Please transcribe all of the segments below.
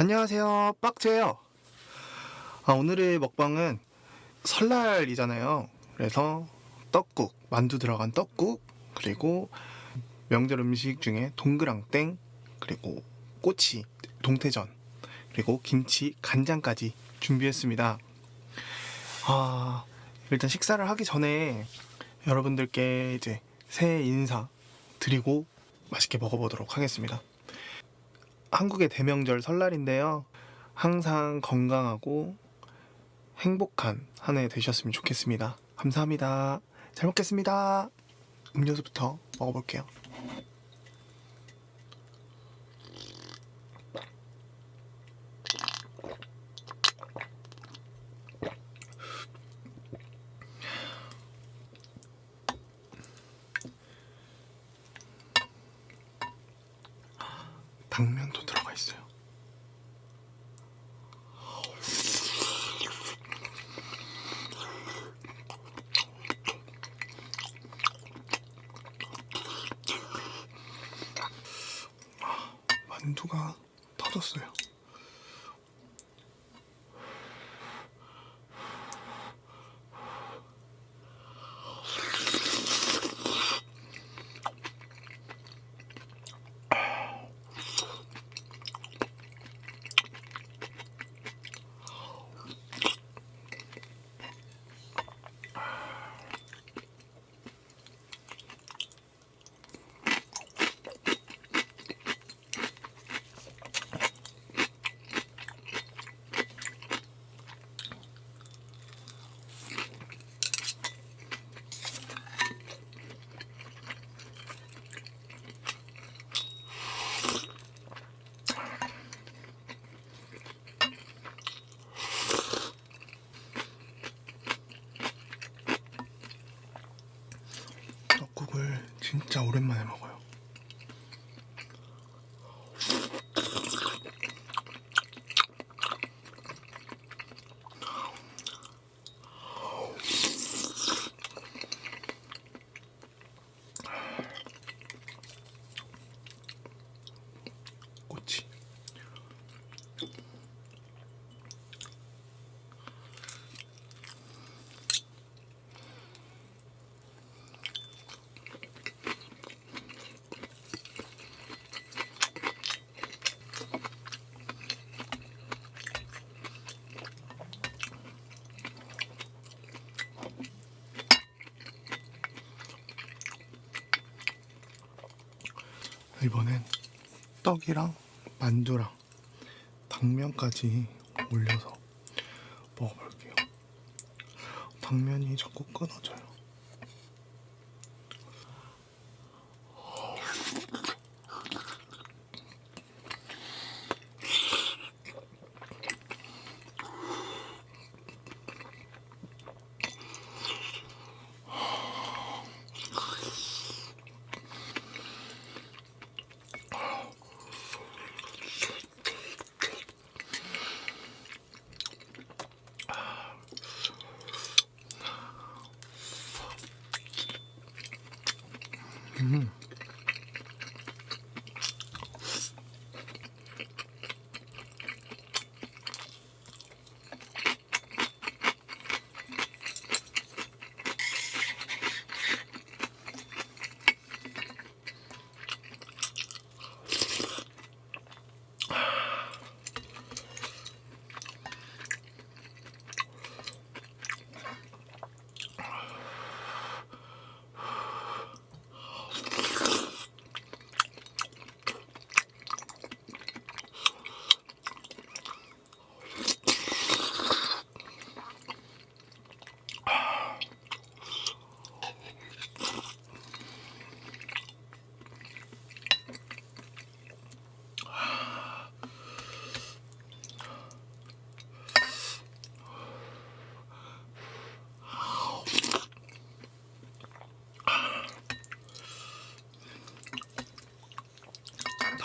안녕하세요. 빡제요. 아, 오늘의 먹방은 설날이잖아요. 그래서 떡국, 만두 들어간 떡국, 그리고 명절 음식 중에 동그랑땡, 그리고 꼬치, 동태전, 그리고 김치, 간장까지 준비했습니다. 아, 일단 식사를 하기 전에 여러분들께 이제 새해 인사 드리고 맛있게 먹어보도록 하겠습니다. 한국의 대명절 설날인데요. 항상 건강하고 행복한 한 해 되셨으면 좋겠습니다. 감사합니다. 잘 먹겠습니다. 음료수부터 먹어볼게요. 당면도 들어가 있어요. 아, 만두가 터졌어요. 떡국을 진짜 오랜만에 먹어요. 꼬치. 이번엔 떡이랑 만두랑 당면까지 올려서 먹어볼게요. 당면이 자꾸 끊어져요. Mm-hmm.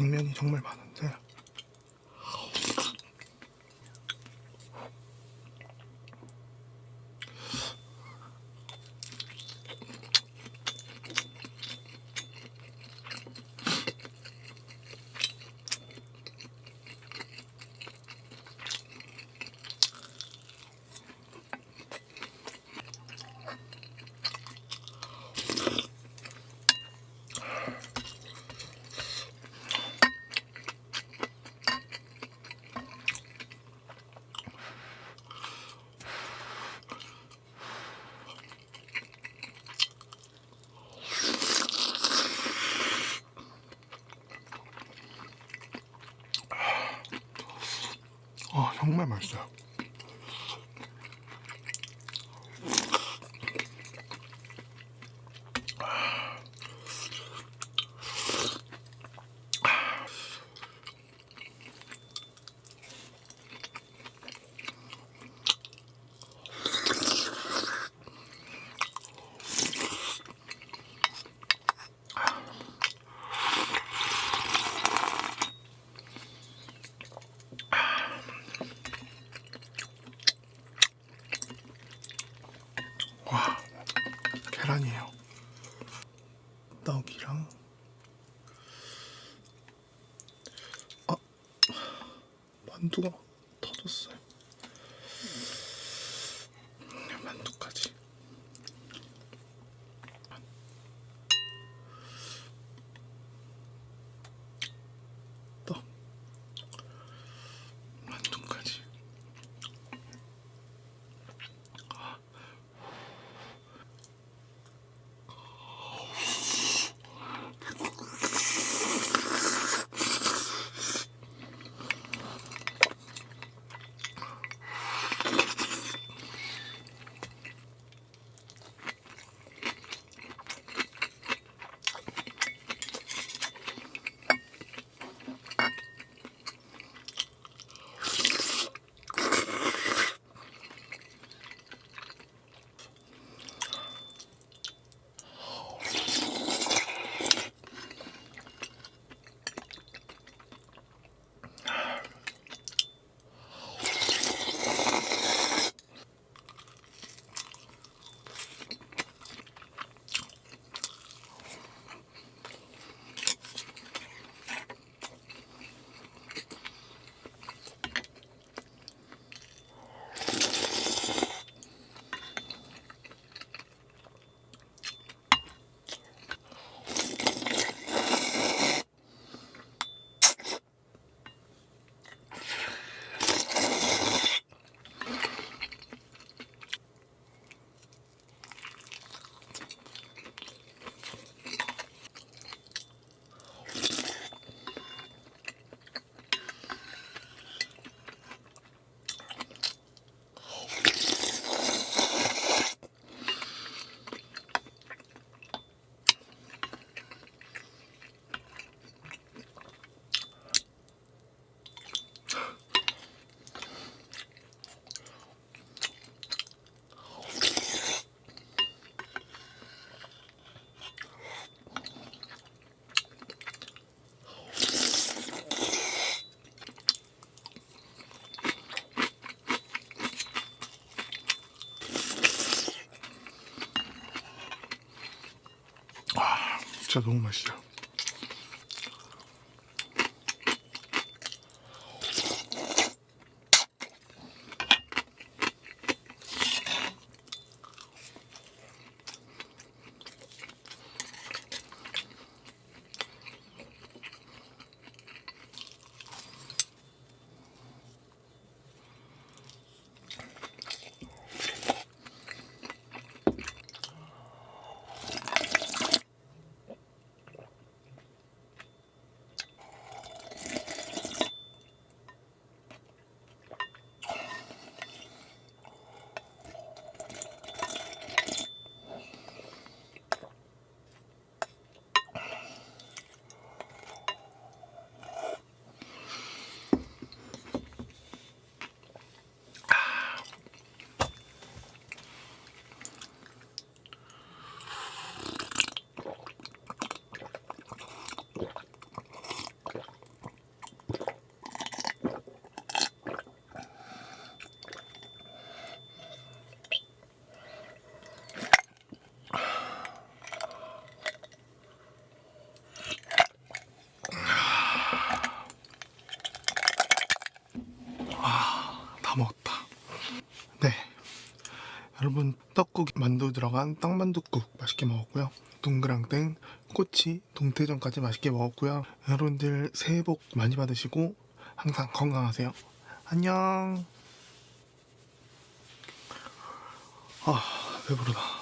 당면이 정말 많은데 아, 정말 맛있어요. 계란이에요. 떡이랑 아 만두가 진짜 너무 맛있어요. 다 먹었다. 네. 여러분 떡국 만두 들어간 떡만두국 맛있게 먹었고요. 동그랑땡, 꼬치, 동태전까지 맛있게 먹었고요. 여러분들 새해 복 많이 받으시고 항상 건강하세요. 안녕. 아 배부르다.